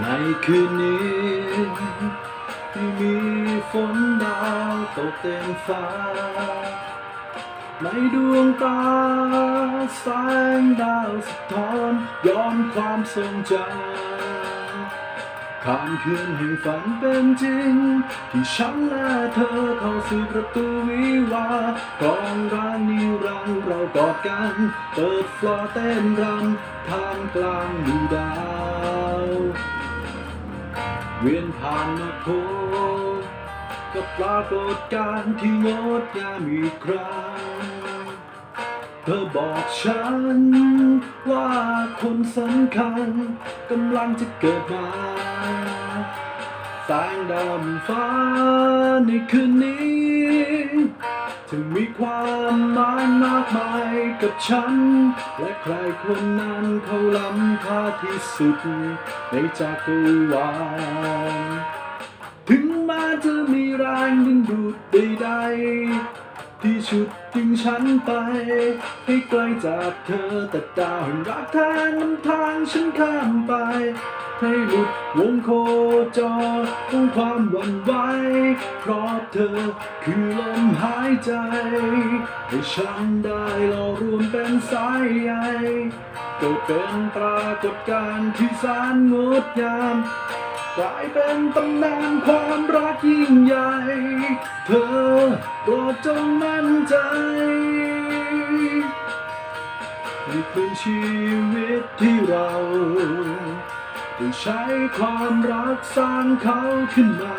ในคืนนี้ที่มีฝนดาวตกเต็มฟ้า ในดวงตาแสงดาวสะท้อนย้อนความทรงจำข้ามคืนแห่งฝันเป็นจริง ที่ฉันและเธอเข้าสู่ประตูวิวาห์กองร้างนิรันดร์เรากอดกัน เปิดฟลอร์เต้นรำท่ามกลางหมู่ดาว เวียนผ่านมาพบกับปรากฏการณ์ที่งดงามอีกครั้ง เธอบอกฉันว่าคนสำคัญกำลังจะเกิดมาแสงดำฟ้าในคืนนี้ึงมีความหมายมากมายกับฉัน และใครคนนั้นเขาล้ำค่าที่สุด ในจักรวาลถึงแม้จะมีแรงดึงดูดใดๆ ที่ชุดดึงฉันไป ให้ไกลจากเธอแต่ดาวแห่งรักแท้นำทางฉันข้ามไป ให้หลุดวงโคจรของความหวั่นไหวเพราะเธอคือลมหายใจ ให้ฉันได้หล่อรวมเป็นสายใยเกิดเป็นปรากฏการณ์ที่แสนงดงามกลายเป็นตำนานความรักยิ่งใหญ่ เธอโปรดจงมั่น ใจนี่คือชีวิตที่เราได้ใช้ความรักสร้างเขาขึ้นมา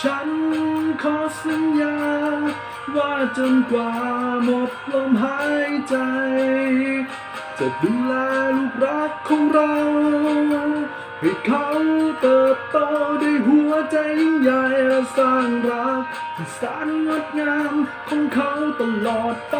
ฉันขอสัญญา ว่าจนกว่าหมดลมหายใจ จะดูแลลูกรักของเรา ให้เขาเติบโต ใจยิ่งใหญ่และสร้างรักที่สานงดงามของเขาตลอดไป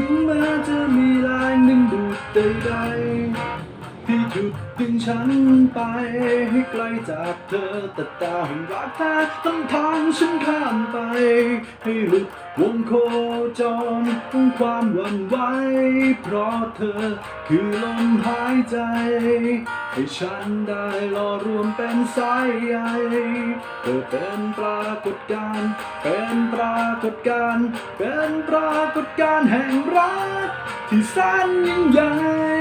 ถึงแม้จะมีแรงดึงดูดใดๆ ที่จุดดึงฉันไปให้ไกลจากเธอแต่ดาแห่งรักแท้ต้องทางฉันข้ามไป ให้หลุดวงโคจรของความหวั่นไหวเพราะเธอคือลมหายใจ ให้ฉันได้หล่อรวมเป็นสายใยเธอเป็นปรากฏการณ์เป็นปรากฏการณ์เป็นปรากฏการณ์แห่งรักที่แสนยิ่งใหญ่